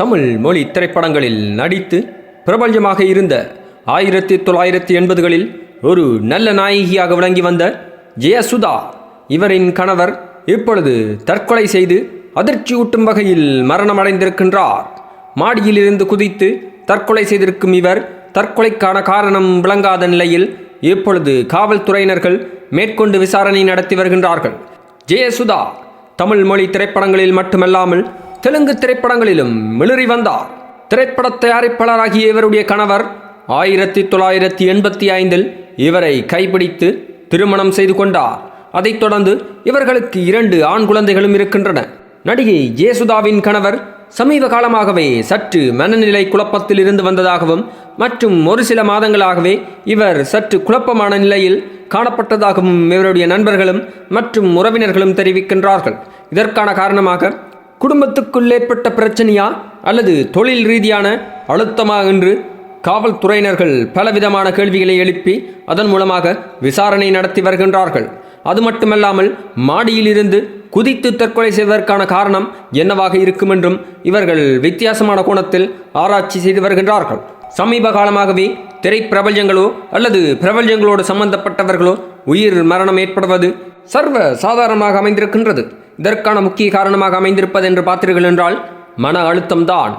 தமிழ் மொழி திரைப்படங்களில் நடித்து பிரபஞ்சமாக இருந்த ஆயிரத்தி தொள்ளாயிரத்தி எண்பதுகளில் ஒரு நல்ல நாயகியாக விளங்கி வந்த ஜெயசுதா இவரின் கணவர் இப்பொழுது தற்கொலை செய்து அதிர்ச்சியூட்டும் வகையில் மரணமடைந்திருக்கின்றார். மாடியிலிருந்து குதித்து தற்கொலை செய்திருக்கும் இவர் தற்கொலைக்கான காரணம் விளங்காத நிலையில் இப்பொழுது காவல்துறையினர்கள் மேற்கொண்டு விசாரணை நடத்தி வருகின்றார்கள். ஜெயசுதா தமிழ் மொழி திரைப்படங்களில் மட்டுமல்லாமல் தெலுங்கு திரைப்படங்களிலும் மிளறி வந்தார். திரைப்பட தயாரிப்பாளராகிய இவருடைய கணவர் ஆயிரத்தி தொள்ளாயிரத்தி எண்பத்தி ஐந்தில் இவரை கைப்பிடித்து திருமணம் செய்து கொண்டார். அதைத் தொடர்ந்து இவர்களுக்கு இரண்டு ஆண் குழந்தைகளும் இருக்கின்றன. நடிகை ஜேசுதாவின் கணவர் சமீப காலமாகவே சற்று மனநிலை குழப்பத்தில் இருந்து வந்ததாகவும் மற்றும் ஒரு சில மாதங்களாகவே இவர் சற்று குழப்பமான நிலையில் காணப்பட்டதாகவும் இவருடைய நண்பர்களும் மற்றும் உறவினர்களும் தெரிவிக்கின்றார்கள். இதற்கான காரணமாக குடும்பத்துக்குள் ஏற்பட்ட பிரச்சனையா அல்லது தொழில் ரீதியான அழுத்தமா என்று காவல்துறையினர்கள் பலவிதமான கேள்விகளை எழுப்பி அதன் மூலமாக விசாரணை நடத்தி வருகின்றார்கள். அது மட்டுமல்லாமல் மாடியிலிருந்து குதித்து தற்கொலை செய்வதற்கான காரணம் என்னவாக இருக்கும் என்றும் இவர்கள் வித்தியாசமான கோணத்தில் ஆராய்ச்சி செய்து வருகின்றார்கள். சமீப காலமாகவே திரைப்பிரபஞ்சங்களோ அல்லது பிரபஞ்சங்களோடு சம்பந்தப்பட்டவர்களோ உயிர் மரணம் ஏற்படுவது சர்வ சாதாரணமாக அமைந்திருக்கின்றது. இதற்கான முக்கிய காரணமாக அமைந்திருப்பது என்று பார்த்தீர்கள் என்றால் மன அழுத்தம்தான்.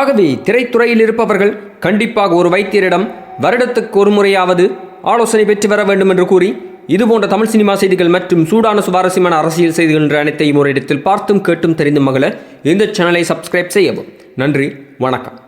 ஆகவே திரைத்துறையில் இருப்பவர்கள் கண்டிப்பாக ஒரு வைத்தியரிடம் வருடத்துக்கு ஒரு முறையாவது ஆலோசனை பெற்று வர வேண்டும் என்று கூறி இதுபோன்ற தமிழ் சினிமா செய்திகள் மற்றும் சூடான சுவாரஸ்யமான அரசியல் செய்திகள் என்ற அனைத்தையும் ஒரு இடத்தில் பார்த்தும் கேட்டும் தெரிந்தும் மகள இந்த சேனலை சப்ஸ்கிரைப் செய்யவும். நன்றி வணக்கம்.